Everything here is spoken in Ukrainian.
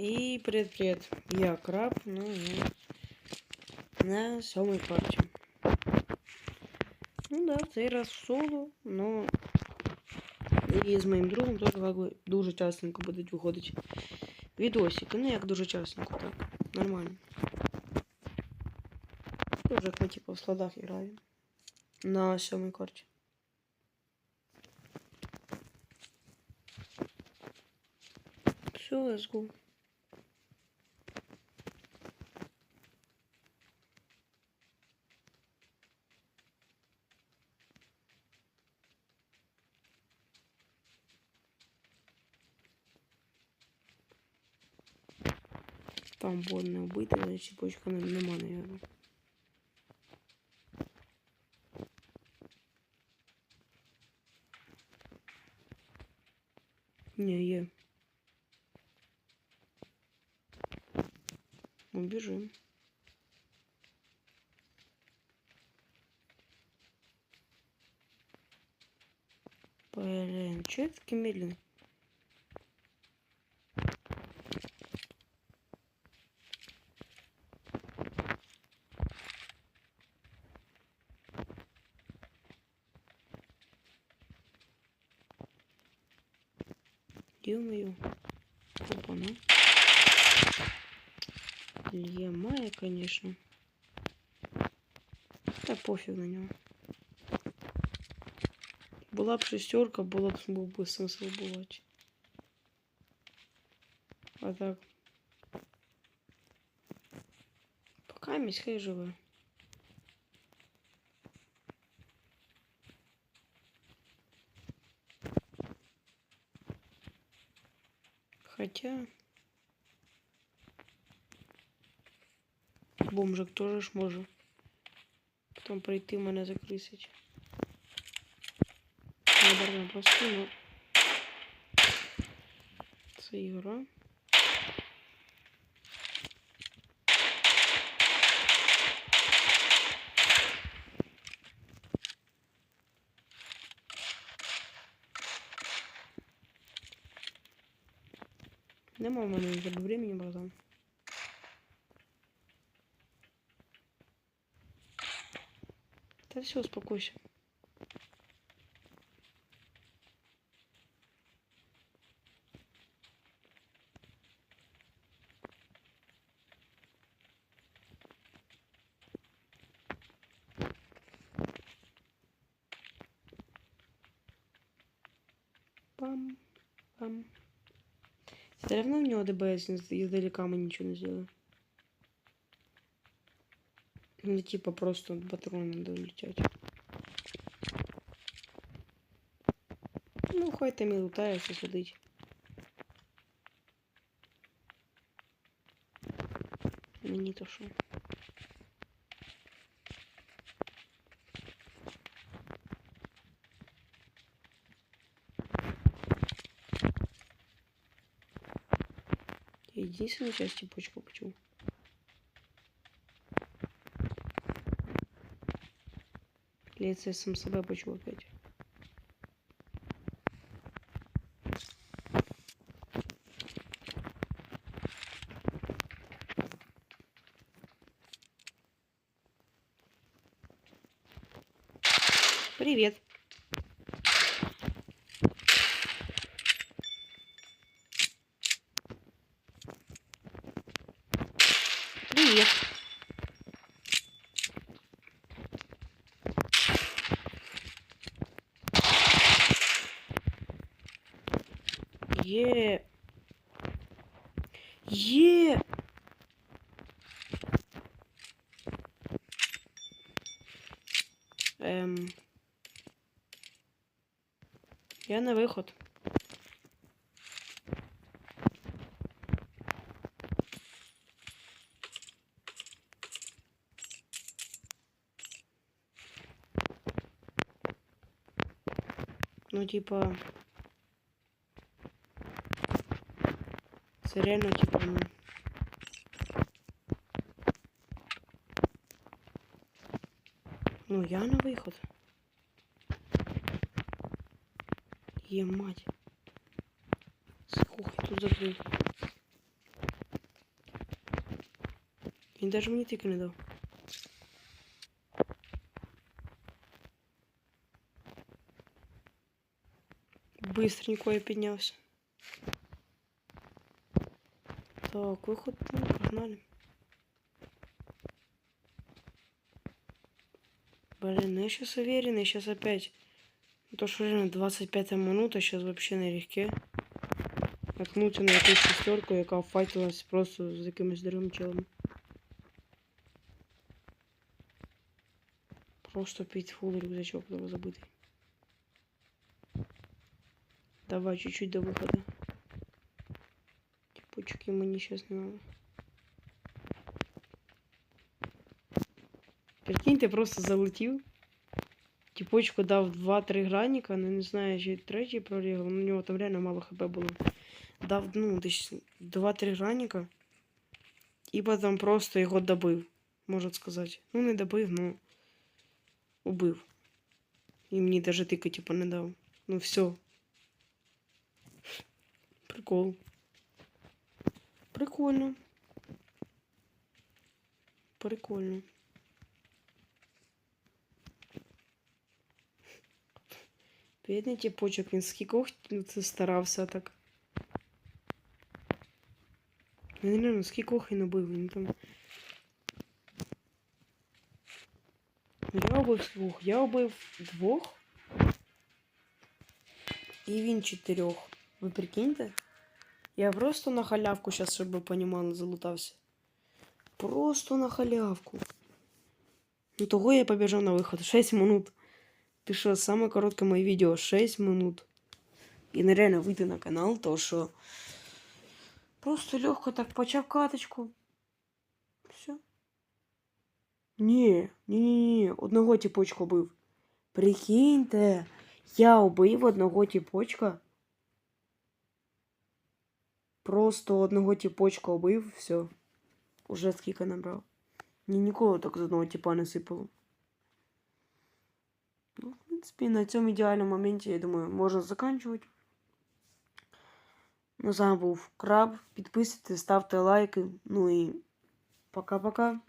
І привіт-привіт. Я краб, ну, ну на сьомій карті. Ну да, цей раз в соло, но і з моїм другом теж лаги дуже частенько будуть виходити відосики. Ну як дуже частенько, так. Нормально. Тоже як ми типу в складах граємо. На сьомій карті. Все, let's go. Там бот не вбитий, але ціпочка не- нема, наверное. Ні, є. Ми біжимо. Блин, чё я такой любимую купона. Ну. Илья Мая, конечно. Да пофиг на него. Была бы шестерка, было бы, бы смысл бывать. А так. Пока мисхай Живая. Хотя... Бомжик тоже ж може. Потом прийти мене закрисить. Наверное, просто, но... Це ігра. Нема в мене вже времени, братан. Да все, успокойся. Все равно у него ДБС из- издалека мы ничего не сделаем. Ну, типа просто патроны надо летять. Ну, хай там і лутається, сидить. Мені то що? Единственную часть цепочку почему? Или сам себя почему опять? Привет. Привет. Е. Е. Ем. Я на виход. Ну, типа. Це реально, типа, ну. Ну, я на виход. Є мать. Слухай, тут закрив. Він навіть мені тільки не дав. Быстренько я піднявся. Так, виход, ну, погнали. Блин, ну я сейчас уверен, я сейчас опять... Ну, То, что реально 25 минута, сейчас вообще налегке. Наткнуться на якусь шестерку, яка файтилась просто з якимось другим челом. Просто пить фул рюкзачок треба забитий. Давай чуть-чуть до выхода. Типочки мені сейчас не надо. Прикинь, ти просто залетів. Типочку дав 2-3 граніка, ну не знаю, чи третій прорігав, ну, у нього там реально мало хп було. Дав, ну, десь 2-3 граніка. І потім просто його добив, можна сказати. Ну, не добив, ну убив. І мені даже тика, типу, не дав. Ну все. Прикол. Прикольно. Прикольно. Бідний тіпочок, він скількох це старався так. Він реально скількох він убив, він там. Я убив двох. Я убив двох. І він чотирьох. Ви прикиньте? Я просто на халявку зараз, щоб ви понімали, залутався. Просто на халявку. Ну того я побіжав на виход. 6 минут. Ти що, саме коротке моє відео 6 минут. І нереально вийти на канал, то що просто легко так почав каточку. Все. Ні, ні, ні, ні, одного тіпочка бив. Прикиньте, я убив одного тіпочка. Просто одного тіпочка убив, все. Уже скільки набрав. Ні, ніколи так з одного тіпа не сипало. Ну, в принципі, на цьому ідеальному моменті, я думаю, можна закінчувати. Ну, з був Краб. Підписуйтесь, ставте лайки. Ну і пока-пока.